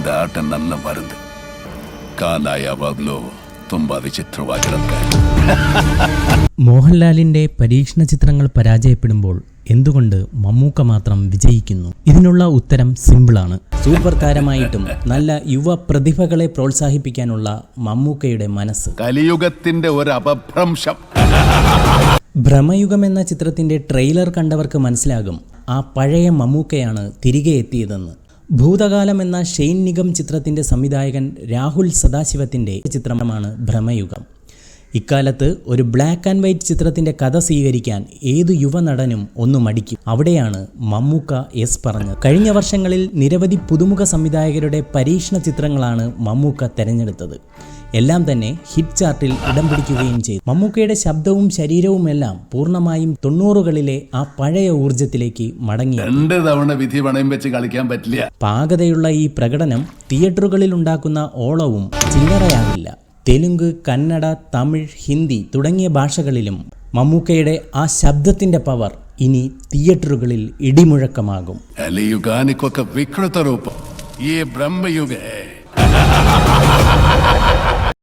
அந்த ஆட்டம் நல்லா வருது ಕಾಲ ಯಾವಾಗಲೂ ತುಂಬಾ ವಿಚಿತ್ರವಾಗಿರುತ್ತೆ മോഹൻലാലിന്റെ പരീക്ഷണ ചിത്രങ്ങൾ പരാജയപ്പെടുമ്പോൾ എന്തുകൊണ്ട് മമ്മൂക്ക മാത്രം വിജയിക്കുന്നു ഇതിനുള്ള ഉത്തരം സിമ്പിളാണ് സൂപ്പർ താരമായിട്ടും നല്ല യുവ പ്രതിഭകളെ പ്രോത്സാഹിപ്പിക്കാനുള്ള മമ്മൂക്കയുടെ മനസ്സ് കലിയുഗത്തിന്റെ ഒരു അപഭ്രംശം ഭ്രമയുഗം എന്ന ചിത്രത്തിന്റെ ട്രെയിലർ കണ്ടവർക്ക് മനസ്സിലാകും ആ പഴയ മമ്മൂക്കയാണ് തിരികെ എത്തിയതെന്ന് ഭൂതകാലം എന്ന ഷെയ്ൻ നിഗം ചിത്രത്തിന്റെ സംവിധായകൻ രാഹുൽ സദാശിവത്തിന്റെ ചിത്രമാണ് ഭ്രമയുഗം ഇക്കാലത്ത് ഒരു ബ്ലാക്ക് ആൻഡ് വൈറ്റ് ചിത്രത്തിന്റെ കഥ സ്വീകരിക്കാൻ ഏതു യുവനടനും ഒന്ന് മടിക്കും. അവിടെയാണ് മമ്മൂക്ക എസ് പറഞ്ഞത്. കഴിഞ്ഞ വർഷങ്ങളിൽ നിരവധി പുതുമുഖ സംവിധായകരുടെ പരീക്ഷണ ചിത്രങ്ങളാണ് മമ്മൂക്ക തെരഞ്ഞെടുത്തത്. എല്ലാം തന്നെ ഹിറ്റ് ചാർട്ടിൽ ഇടം പിടിക്കുകയും ചെയ്തു. മമ്മൂക്കയുടെ ശബ്ദവും ശരീരവും എല്ലാം പൂർണമായും തൊണ്ണൂറുകളിലെ ആ പഴയ ഊർജത്തിലേക്ക് മടങ്ങി. രണ്ട് തവണ വിധി പണയം വെച്ച് കളിക്കാൻ പറ്റില്ല. പാകതയുള്ള ഈ പ്രകടനം തിയേറ്ററുകളിൽ ഉണ്ടാക്കുന്ന ഓളവും ചില്ലറയാകില്ല. തെലുങ്ക് കന്നഡ തമിഴ് ഹിന്ദി തുടങ്ങിയ ഭാഷകളിലും മമ്മൂക്കയുടെ ആ ശബ്ദത്തിന്റെ പവർ ഇനി തിയേറ്ററുകളിൽ ഇടിമുഴക്കമാകും. വികൃതരൂപം ഈ ബ്രഹ്മയുഗേ.